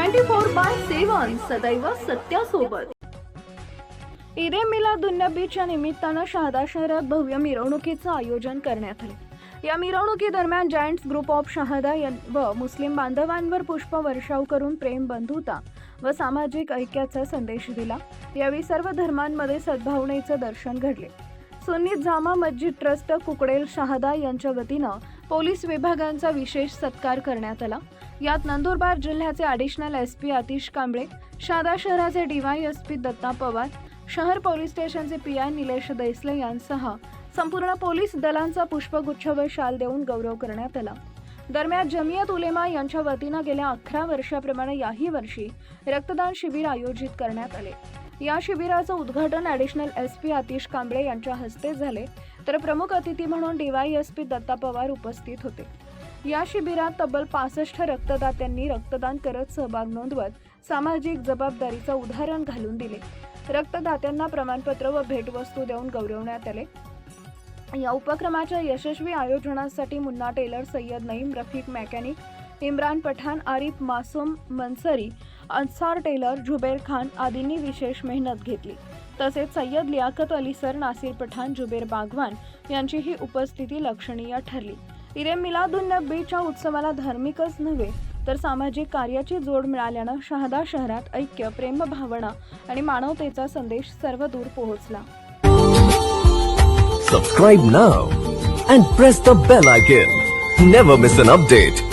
Four by seven सदैव सत्यासोबत. ईद ए मिलादुन्नबीच्या निमित्तानं शहादा शहरात भव्य मिरवणुकीचं आयोजन करण्यात आले. या मिरवणुकीदरम्यान जायंट्स ग्रुप ऑफ शहादा व मुस्लिम बांधवांवर पुष्प वर्षाव करून प्रेम बंधुता व सामाजिक ऐक्याचा संदेश दिला. यावेळी सर्व धर्मांमध्ये सद्भावनेचं दर्शन घडले. सुन्नी जामा मस्जिद ट्रस्ट कुकडेल शहादा यांच्या वतीनं पोलीस विभागांचा विशेष सत्कार करण्यात आला. यात नंदुरबार जिल्ह्याचे additional S P Atish Kamble Shahada शहराचे DY S P Datta Pawar शहर पोलीस स्टेशनचे पी आय निलेश दैसले यांसह संपूर्ण पोलीस दलांचा पुष्पगुच्छ व शाल देऊन गौरव करण्यात आला. दरम्यान जमियत उलेमा यांच्या वतीनं गेल्या अकरा वर्षाप्रमाणे याही वर्षी रक्तदान शिबिर आयोजित करण्यात आले. या शिबिराचं उद्घाटन additional S P Atish Kamble यांच्या हस्ते झाले. तर प्रमुख अतिथी म्हणून डीवायएसपी दत्ता पवार उपस्थित होते. या शिबिरात तब्बल पासष्ट रक्तदात्यांनी रक्तदान करत सहभाग नोंदवत सामाजिक जबाबदारीचं उदाहरण घालून दिले. रक्तदात्यांना प्रमाणपत्र व भेटवस्तू देऊन गौरवण्यात आले. या उपक्रमाच्या यशस्वी आयोजनासाठी Munna tailor Sayyad Naeem Rafiq mechanic Imran Pathan Arif Masoom Mansari Ansar tailor Zuber Khan आदींनी विशेष मेहनत घेतली. तसेच सय्यद लियाकत अली सर नासिर पठाण जुबेर बागवान यांचीही उपस्थिती लक्षणीय ठरली. इरे मिलादुन्नबीच्या उत्सवाला धार्मिकच नव्हे तर सामाजिक कार्याची जोड मिळाल्यानं शहादा शहरात ऐक्य प्रेमभावना आणि मानवतेचा संदेश सर्वदूर पोहोचला. Subscribe now and press the bell icon never miss an update